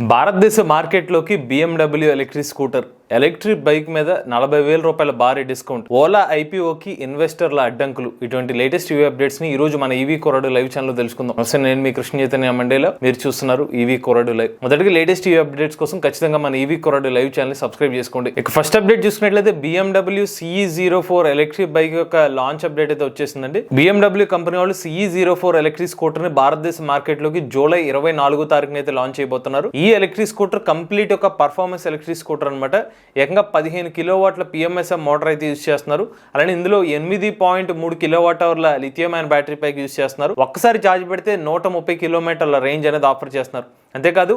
భారతదేశ మార్కెట్లోకి BMW electric scooter electric bike మీద నలభై వేల రూపాయల భారీ డిస్కౌంట్. ఓలా ఐపీఓకి ఇన్వెస్టర్ల అడ్డంకులు. ఇటువంటి లేటెస్ట్ ఈవీ అప్డేట్స్ని ఈ రోజు మన ఈవీ కొరడు లైవ్ ఛానల్ తెలుసుకుందాం. అసలు నేను మీ కృష్ణ చైతన్య మండేలో. మీరు చూస్తున్నారు ఈవీ కొరడు లైవ్. మొదటిగా లేటెస్ట్ ఈవీ అప్డేట్స్ కోసం ఖచ్చితంగా మన ఈవీ కొరడు లైవ్ ఛానల్ సబ్స్క్రైబ్ చేసుకోండి. ఇక ఫస్ట్ అప్డేట్ చూసుకున్నట్లయితే BMW CE zero four electric bike యొక్క లాంచ్ అప్డేట్ అయితే వచ్చేసిందండి. BMW కంపెనీ వాళ్ళు సిఈ జీరో ఫోర్ ఎలక్ట్రిక్ స్కూటర్ని భారతదేశ మార్కెట్లోకి జూలై ఇరవై నాలుగో తారీఖున అయితే లాంచ్ చేయబోతున్నారు. ఈ ఎలక్ట్రిక్ స్కూటర్ కంప్లీట్ ఒక పర్ఫార్మెన్స్ ఎలక్ట్రిక్ స్కూటర్ అనమాట ఏకంగా పదిహేను కిలోవాట్ల పిఎంఎస్ఎం మోటార్ అయితే యూజ్ చేస్తున్నారు. అలానే ఇందులో ఎనిమిది పాయింట్ మూడు కిలోవాట్ అవర్ల లిథియం బ్యాటరీ పైకి యూజ్ చేస్తున్నారు. ఒక్కసారి ఛార్జ్ పెడితే నూట ముప్పై కిలోమీటర్ల రేంజ్ అనేది ఆఫర్ చేస్తున్నారు. అంతేకాదు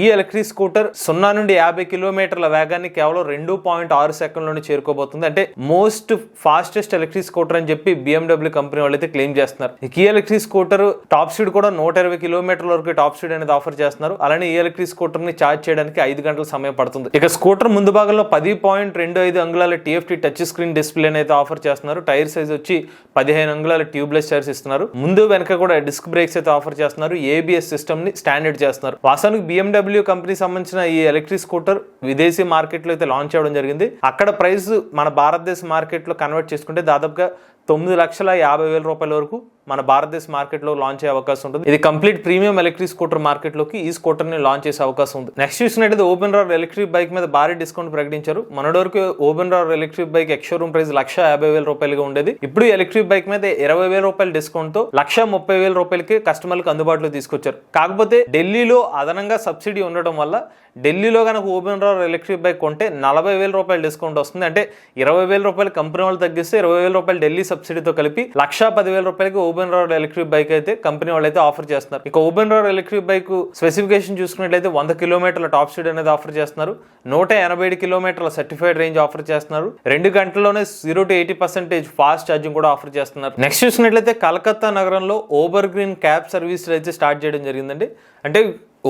ఈ ఎలక్ట్రిక్ స్కూటర్ సున్నా నుండి యాభై కిలోమీటర్ల వేగాన్ని కేవలం రెండు పాయింట్ ఆరు సెకండ్లోనే చేరుకోబోతుంది. అంటే మోస్ట్ ఫాస్టెస్ట్ ఎలక్ట్రిక్ స్కూటర్ అని చెప్పి బిఎండబ్ల్యూ కంపెనీ వాళ్ళు అయితే క్లెయిమ్ చేస్తున్నారు. ఈ ఎలక్ట్రిక్ స్కూటర్ టాప్ స్పీడ్ కూడా నూట ఇరవై కిలోమీటర్ల వరకు టాప్ స్పీడ్ అనేది ఆఫర్ చేస్తున్నారు. అలానే ఈ ఎలక్ట్రిక్ స్కూటర్ని ఛార్జ్ చేయడానికి ఐదు గంటల సమయం పడుతుంది. ఇక స్కూటర్ ముందు భాగంలో పది పాయింట్ రెండు ఐదు అంగుళాల టీఎఫ్టీ టచ్ స్క్రీన్ డిస్ప్లే అయితే ఆఫర్ చేస్తున్నారు. టైర్ సైజ్ వచ్చి పదిహేను అంగుళాల ట్యూబ్లెస్ టైర్స్ ఇస్తున్నారు. ముందు వెనక కూడా డిస్క్ బ్రేక్స్ అయితే ఆఫర్ చేస్తున్నారు. ఏబిఎస్ సిస్టమ్ని స్టాండర్డ్ చేస్తున్నారు. వాస్తవానికి బిఎండబ్ల్యూ కంపెనీ సంబంధించిన ఈ ఎలక్ట్రిక్ స్కూటర్ విదేశీ మార్కెట్లో అయితే లాంచ్ చేయడం జరిగింది. అక్కడ ప్రైస్ మన భారతదేశ మార్కెట్లో కన్వర్ట్ చేసుకుంటే దాదాపుగా తొమ్మిది లక్షల యాభై వేల రూపాయల వరకు మన భారతదేశ మార్కెట్లో లాంచ్ అయ్యే అవకాశం ఉంటుంది. ఇది కంప్లీట్ ప్రీమియం ఎలక్ట్రిక్ స్కూటర్ మార్కెట్లోకి ఈ స్కూటర్ని లాంచ్ చేసే అవకాశం ఉంది. నెక్స్ట్ చూసినట్టయితే ఓపెన్ రార్ ఎలక్ట్రిక్ బైక్ మీద భారీ డిస్కౌంట్ ప్రకటించారు. మొన్నటి వరకు Oben Rorr electric bike ex showroom price లక్ష యాభై వేల రూపాయలుగా ఉండేది. ఇప్పుడు ఎలక్ట్రిక్ బైక్ మీద ఇరవై వేల రూపాయల డిస్కౌంట్తో లక్ష ముప్పై వేల రూపాయలకి కస్టమర్లకు అందుబాటులో తీసుకొచ్చారు. కాకపోతే ఢిల్లీలో అదనంగా సబ్సిడీ ఉండడం వల్ల ఢిల్లీలో కనుక ఓపెన్ రార్ ఎలక్ట్రిక్ బైక్ కొంటే నలభై వేల రూపాయల డిస్కౌంట్ వస్తుంది. అంటే ఇరవై వేల రూపాయలు కంపెనీ వాళ్ళు తగ్గిస్తే ఇరవై వేల రూపాయలు ఢిల్లీ సబ్సిడీతో కలిపి లక్షా పదివేల రూపాయలకి ఓబెన్ రోడ్ ఎలక్ట్రిక్ బైక్ అయితే కంపెనీ వాళ్ళు అయితే ఆఫర్ చేస్తున్నారు. ఇక Oben Rorr electric bike specification చూసుకున్నట్లయితే వంద కిలోమీటర్ల టాప్ స్పీడ్ అనేది ఆఫర్ చేస్తున్నారు. నూట ఎనభై ఏడు కిలోమీటర్ల సర్టిఫైడ్ రేంజ్ ఆఫర్ చేస్తున్నారు. రెండు గంటల్లోనే zero to eighty percentage fast charging కూడా ఆఫర్ చేస్తున్నారు. నెక్స్ట్ చూసినట్లయితే కలకత్తా నగరంలో ఓబర్ గ్రీన్ క్యాబ్ సర్వీసులు అయితే స్టార్ట్ చేయడం జరిగిందండి. అంటే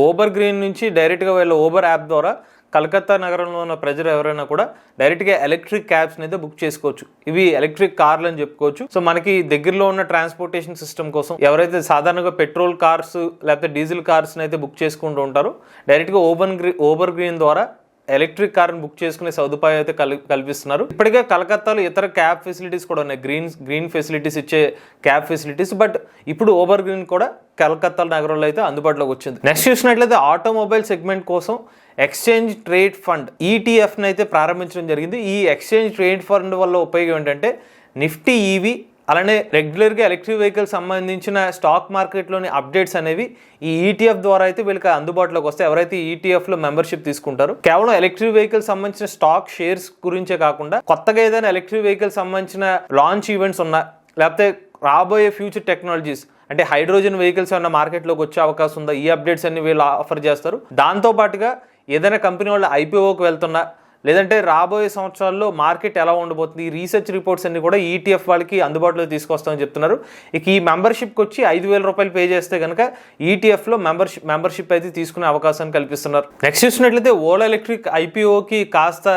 ఓబర్ గ్రీన్ నుంచి డైరెక్ట్గా వెళ్ళే ఓబర్ యాప్ ద్వారా కలకత్తా నగరంలో ఉన్న ప్రజలు ఎవరైనా కూడా డైరెక్ట్గా ఎలక్ట్రిక్ క్యాబ్స్ అయితే బుక్ చేసుకోవచ్చు. ఇవి ఎలక్ట్రిక్ కార్లు అని చెప్పుకోవచ్చు. సో మనకి దగ్గరలో ఉన్న ట్రాన్స్పోర్టేషన్ సిస్టమ్ కోసం ఎవరైతే సాధారణంగా పెట్రోల్ కార్స్ లేకపోతే డీజిల్ కార్స్ని అయితే బుక్ చేసుకుంటూ ఉంటారో డైరెక్ట్గా ఓబన్ గ్రీ ఓబర్ గ్రీన్ ద్వారా ఎలక్ట్రిక్ కార్ని బుక్ చేసుకునే సదుపాయం అయితే కల్ కల్పిస్తున్నారు. ఇప్పటికే కలకత్తాలో ఇతర క్యాబ్ ఫెసిలిటీస్ కూడా ఉన్నాయి. గ్రీన్ గ్రీన్ ఫెసిలిటీస్ ఇచ్చే క్యాబ్ ఫెసిలిటీస్ బట్ ఇప్పుడు ఓబర్ గ్రీన్ కూడా కలకత్తా నగరంలో అయితే అందుబాటులోకి వచ్చింది. నెక్స్ట్ చూసినట్లయితే ఆటోమొబైల్ సెగ్మెంట్ కోసం ఎక్స్చేంజ్ ట్రేడ్ ఫండ్ ఈటీఎఫ్ని అయితే ప్రారంభించడం జరిగింది. ఈ ఎక్స్చేంజ్ ట్రేడ్ ఫండ్ వల్ల ఉపయోగం ఏంటంటే నిఫ్టీ ఈవీ అలానే రెగ్యులర్గా ఎలక్ట్రిక్ వెహికల్ సంబంధించిన స్టాక్ మార్కెట్లోని అప్డేట్స్ అనేవి ఈ ఈటీఎఫ్ ద్వారా అయితే వీళ్ళకి అందుబాటులోకి వస్తే ఎవరైతే ఈటీఎఫ్లో మెంబర్షిప్ తీసుకుంటారు కేవలం ఎలక్ట్రిక్ వెహికల్ సంబంధించిన స్టాక్ షేర్స్ గురించే కాకుండా కొత్తగా ఏదైనా ఎలక్ట్రిక్ వెహికల్ సంబంధించిన లాంచ్ ఈవెంట్స్ ఉన్నా లేకపోతే రాబోయే ఫ్యూచర్ టెక్నాలజీస్ అంటే హైడ్రోజన్ వెహికల్స్ ఏమైనా మార్కెట్లోకి వచ్చే అవకాశం ఉందా? ఈ అప్డేట్స్ అన్ని వీళ్ళు ఆఫర్ చేస్తారు. దాంతో పాటుగా ఏదైనా కంపెనీ వాళ్ళు ఐపీఓకి వెళ్తున్నా లేదంటే రాబోయే సంవత్సరాల్లో మార్కెట్ ఎలా ఉండబోతుంది? ఈ రీసెర్చ్ రిపోర్ట్స్ అన్ని కూడా ఈటీఎఫ్ వాళ్ళకి అందుబాటులో తీసుకొస్తామని చెప్తున్నారు. ఇక ఈ మెంబర్షిప్కి వచ్చి ఐదు వేల రూపాయలు పే చేస్తే కనుక ఈటీఎఫ్లో మెంబర్షిప్ మెంబర్షిప్ అయితే తీసుకునే అవకాశాన్ని కల్పిస్తున్నారు. నెక్స్ట్ చూసినట్లయితే ఓలా ఎలక్ట్రిక్ ఐపీఓకి కాస్త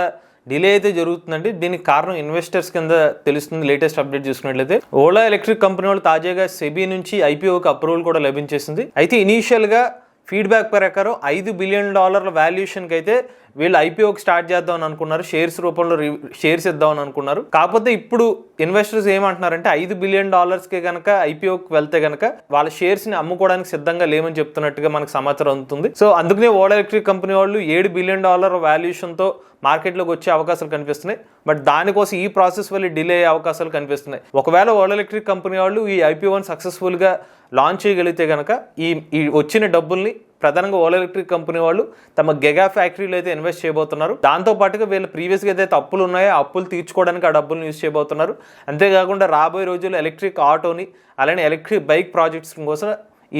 డిలే అయితే జరుగుతుందండి. దీనికి కారణం ఇన్వెస్టర్స్ కింద తెలుస్తుంది. లేటెస్ట్ అప్డేట్ చూసుకున్నట్లయితే ఓలా ఎలక్ట్రిక్ కంపెనీ వాళ్ళు తాజాగా సెబీ నుంచి ఐపీఓకి అప్రూవల్ కూడా లభించేసింది. అయితే ఇనీషియల్గా ఫీడ్బ్యాక్ ప్రకారం ఐదు బిలియన్ డాలర్ల వాల్యుయేషన్కి అయితే వీళ్ళు ఐపీఓకి స్టార్ట్ చేద్దామని అనుకున్నారు షేర్స్ రూపంలో షేర్స్ ఇద్దామని అనుకున్నారు. కాకపోతే ఇప్పుడు ఇన్వెస్టర్స్ ఏమంటున్నారంటే ఐదు బిలియన్ డాలర్స్కి కనుక ఐపీఓకి వెళ్తే కనుక వాళ్ళ షేర్స్ని అమ్ముకోవడానికి సిద్ధంగా లేమని చెప్తున్నట్టుగా మనకు సమాచారం అందుతుంది. సో అందుకనే ఓలా ఎలక్ట్రిక్ కంపెనీ వాళ్ళు ఏడు బిలియన్ డాలర్ వాల్యుయేషన్తో మార్కెట్లోకి వచ్చే అవకాశాలు కనిపిస్తున్నాయి. బట్ దానికోసం ఈ ప్రాసెస్ వల్ల డిలే అయ్యే అవకాశాలు కనిపిస్తున్నాయి. ఒకవేళ ఓలా ఎలక్ట్రిక్ కంపెనీ వాళ్ళు ఈ ఐపీఓని సక్సెస్ఫుల్గా లాంచ్ చేయగలిగితే కనుక ఈ ఈ వచ్చిన డబ్బుల్ని ప్రధానంగా ఓలా ఎలక్ట్రిక్ కంపెనీ వాళ్ళు తమ గెగా ఫ్యాక్టరీలో అయితే ఇన్వెస్ట్ చేయబోతున్నారు. దాంతో పాటుగా వీళ్ళు ప్రీవియస్గా ఏదైతే అప్పులు ఉన్నాయో అప్పులు తీర్చుకోవడానికి ఆ డబ్బులు యూజ్ చేయబోతున్నారు. అంతేకాకుండా రాబోయే రోజుల్లో ఎలక్ట్రిక్ ఆటోని అలానే ఎలక్ట్రిక్ బైక్ ప్రాజెక్ట్స్ కోసం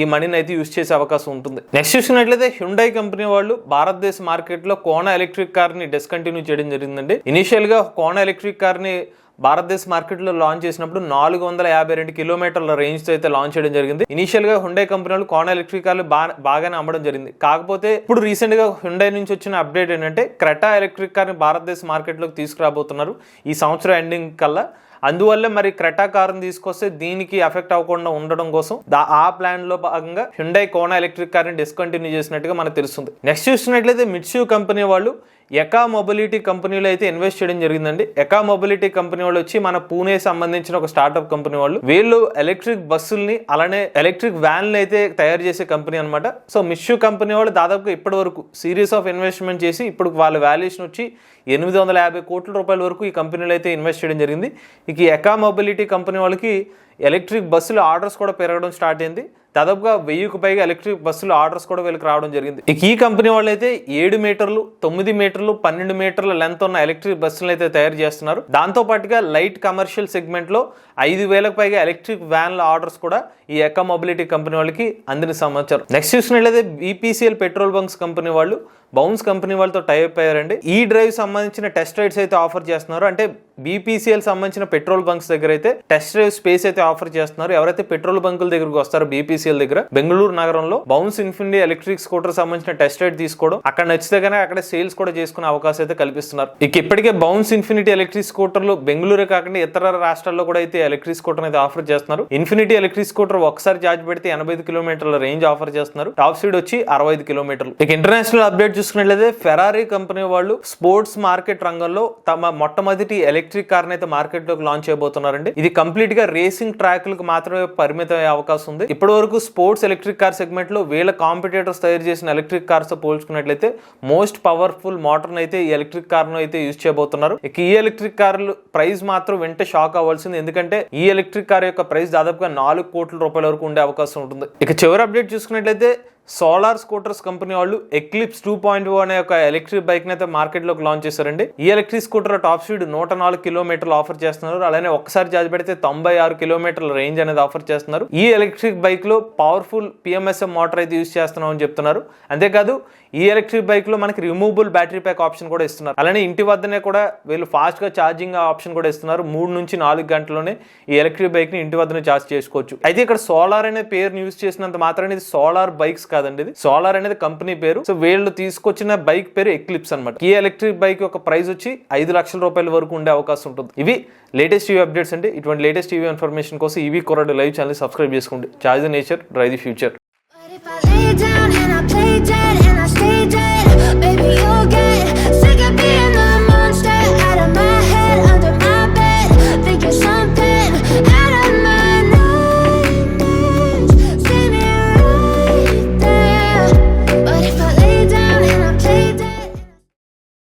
ఈ మనీని అయితే యూజ్ చేసే అవకాశం ఉంటుంది. నెక్స్ట్ చూసినట్లయితే హ్యుండై కంపెనీ వాళ్ళు భారతదేశ మార్కెట్లో కోన ఎలక్ట్రిక్ కార్ని డిస్కంటిన్యూ చేయడం జరిగిందండి. ఇనిషియల్గా కోన ఎలక్ట్రిక్ కార్ని భారతదేశ మార్కెట్లో లాంచ్ చేసినప్పుడు నాలుగు వందల యాభై రెండు కిలోమీటర్ల రేంజ్తో అయితే లాంచ్ చేయడం జరిగింది. ఇనీషియల్గా హుండే హుండై కోన ఎలక్ట్రిక్ కార్లు బాగా బాగానే అమ్మడం జరిగింది. కాకపోతే ఇప్పుడు రీసెంట్గా హుండే హుండై నుంచి వచ్చిన అప్డేట్ ఏంటంటే క్రెటా ఎలక్ట్రిక్ కార్ని భారతదేశ మార్కెట్లోకి తీసుకురాబోతున్నారు ఈ సంవత్సరం ఎండింగ్ కల్లా. అందువల్ల మరి క్రెటా కారుని తీసుకొస్తే దీనికి ఎఫెక్ట్ అవ్వకుండా ఉండడం కోసం దా- ఆ ప్లాన్లో భాగంగా హ్యుండై కోనా ఎలక్ట్రిక్ కార్ని డిస్కంటిన్యూ చేసినట్టుగా మనకు తెలుస్తుంది. నెక్స్ట్ చూసినట్లయితే మిట్సూ కంపెనీ వాళ్ళు ఎకా మొబిలిటీ కంపెనీలో అయితే ఇన్వెస్ట్ చేయడం జరిగిందండి. ఎకా మొబిలిటీ కంపెనీ వాళ్ళు వచ్చి మన పూణే సంబంధించిన ఒక స్టార్ట్అప్ కంపెనీ వాళ్ళు వీళ్ళు ఎలక్ట్రిక్ బస్సుల్ని అలానే ఎలక్ట్రిక్ వ్యాన్లు అయితే తయారు చేసే కంపెనీ అనమాట సో మిషు కంపెనీ వాళ్ళు దాదాపుగా ఇప్పటి వరకు సిరీస్ ఆఫ్ ఇన్వెస్ట్మెంట్ చేసి ఇప్పుడు వాళ్ళ వాల్యుయేషన్ వచ్చి ఎనిమిది వందల యాభై కోట్ల రూపాయల వరకు ఈ కంపెనీలో అయితే ఇన్వెస్ట్ చేయడం జరిగింది. ఇక ఈ ఎకా మొబిలిటీ కంపెనీ వాళ్ళకి ఎలక్ట్రిక్ బస్సుల ఆర్డర్స్ కూడా పెరగడం స్టార్ట్ అయింది. దాదాపుగా వెయ్యికి పైగా ఎలక్ట్రిక్ బస్సులు ఆర్డర్స్ కూడా వీళ్ళకి రావడం జరిగింది. ఇక ఈ కంపెనీ వాళ్ళు అయితే ఏడు మీటర్లు తొమ్మిది మీటర్లు పన్నెండు మీటర్ల లెంత్ ఉన్న ఎలక్ట్రిక్ బస్సులు అయితే తయారు చేస్తున్నారు. దాంతో పాటుగా లైట్ కమర్షియల్ సెగ్మెంట్లో ఐదు వేలకు పైగా ఎలక్ట్రిక్ వ్యాన్ల ఆర్డర్స్ కూడా ఈ ఎక్క మొబిలిటీ కంపెనీ వాళ్ళకి అందిన సమాచారం. నెక్స్ట్ చూసినట్లయితే బీపీసీఎల్ పెట్రోల్ బంక్స్ కంపెనీ వాళ్ళు బౌన్స్ కంపెనీ వాళ్ళతో టైప్ అయ్యారండి. ఈ డ్రైవ్ సంబంధించిన టెస్ట్ రైడ్స్ అయితే ఆఫర్ చేస్తున్నారు. అంటే బీపీసీఎల్ సంబంధించిన పెట్రోల్ బంక్స్ దగ్గర అయితే టెస్ట్ డ్రైవ్ స్పేస్ అయితే ఆఫర్ చేస్తున్నారు. ఎవరైతే పెట్రోల్ బంకుల దగ్గరకు వస్తారో బీపీసీఎల్ దగ్గర బెంగళూరు నగరంలో బౌన్స్ ఇన్ఫినిటీ ఎలక్ట్రిక్ స్కూటర్ సంబంధించిన టెస్ట్ రైడ్ తీసుకోవడం అక్కడ నచ్చితే కానీ అక్కడ సేల్స్ కూడా చేసుకునే అవకాశం అయితే కల్పిస్తున్నారు. ఇక ఇప్పటికే బౌన్స్ ఇన్ఫినిటీ ఎలక్ట్రిక్ స్కూటర్లు బెంగళూరు కాకుండా ఇతర రాష్ట్రాల్లో కూడా అయితే ఎలక్ట్రిక్ స్కూటర్ అయితే ఆఫర్ చేస్తున్నారు. ఇన్ఫినిటీ ఎలక్ట్రిక్ స్కూటర్ ఒకసారి ఛార్జ్ పెడితే ఎనభై ఐదు కిలోమీటర్ల రేంజ్ ఆఫర్ చేస్తున్నారు. టాప్ స్పీడ్ వచ్చి అరవై ఐదు కిలోమీటర్లు. ఇక ఇంటర్నేషనల్ అప్డేట్ చూసుకున్నట్లయితే ఫెరారీ కంపెనీ వాళ్ళు స్పోర్ట్స్ మార్కెట్ రంగంలో తమ మొట్టమొదటి ఎలక్ట్రిక్ కార్ అయితే మార్కెట్లోకి లాంచ్ చేయబోతున్నారండి. ఇది కంప్లీట్గా రేసింగ్ ట్రాక్లకు మాత్రమే పరిమితం అయ్యే అవకాశం ఉంది. ఇప్పటి వరకు స్పోర్ట్స్ ఎలక్ట్రిక్ కార్ సెగ్మెంట్లో వీళ్ళ కాంపిటేటర్స్ తయారు చేసిన ఎలక్ట్రిక్ కార్స్తో పోల్చుకున్నట్లయితే మోస్ట్ పవర్ఫుల్ మోటార్ అయితే ఈ ఎలక్ట్రిక్ కార్ను అయితే యూజ్ చేయబోతున్నారు. ఇక ఈ ఎలక్ట్రిక్ కార్లు ప్రైస్ మాత్రం వెంట షాక్ అవ్వాల్సింది. ఎందుకంటే ఈ ఎలక్ట్రిక్ కార్ యొక్క ప్రైస్ దాదాపుగా నాలుగు కోట్ల రూపాయల వరకు ఉండే అవకాశం ఉంటుంది. ఇక చివరి అప్డేట్ చూసుకున్నట్లయితే సోలార్ స్కూటర్స్ కంపెనీ వాళ్ళు ఎక్లిప్స్ టూ పాయింట్ అనే ఒక ఎలక్ట్రిక్ బైక్ అయితే మార్కెట్లోకి లాంచ్ చేశారండి. ఈ ఎలక్ట్రిక్ స్కూటర్ టాప్ స్పీడ్ నూట నాలుగు కిలోమీటర్లు ఆఫర్ చేస్తున్నారు. అలానే ఒక్కసారి ఛార్జ్ పెడితే తొంభై ఆరు కిలోమీటర్ల రేంజ్ అనేది ఆఫర్ చేస్తున్నారు. ఈ ఎలక్ట్రిక్ బైక్లో పవర్ఫుల్ పిఎంఎస్ఎం మోటార్ అయితే యూజ్ చేస్తున్నాం అని చెప్తున్నారు. అంతేకాదు ఈ ఎలక్ట్రిక్ బైక్లో మనకి రిమూవబుల్ బ్యాటరీ ప్యాక్ ఆప్షన్ కూడా ఇస్తున్నారు. అలానే ఇంటి వద్దనే కూడా వీళ్ళు ఫాస్ట్గా ఛార్జింగ్ ఆప్షన్ కూడా ఇస్తున్నారు. మూడు నుంచి నాలుగు గంటల్లోనే ఈ ఎలక్ట్రిక్ బైక్ని ఇంటి వద్దనే ఛార్జ్ చేసుకోవచ్చు. అయితే ఇక్కడ సోలార్ అనే పేరు యూజ్ చేసినంత మాత్రమే ఇది సోలార్ బైక్స్ కాదండి ఇది. సోలార్ అనేది కంపెనీ పేరు. సో వీళ్ళు తీసుకొచ్చిన బైక్ పేరు ఎక్లిప్స్ అనమాట ఈ ఎలక్ట్రిక్ బైక్ యొక్క ప్రైస్ వచ్చి ఐదు లక్షల రూపాయల వరకు ఉండే అవకాశం ఉంటుంది. ఇవి లేటెస్ట్ టీవీ అప్డేట్స్ అండి. ఇటువంటి లేటెస్ట్ టీవీ ఇన్ఫర్మేషన్ కోసం ఈవీ కొరడు లైవ్ ఛానల్ సబ్స్క్రైబ్ చేసుకోండి. Charge the nature drive the future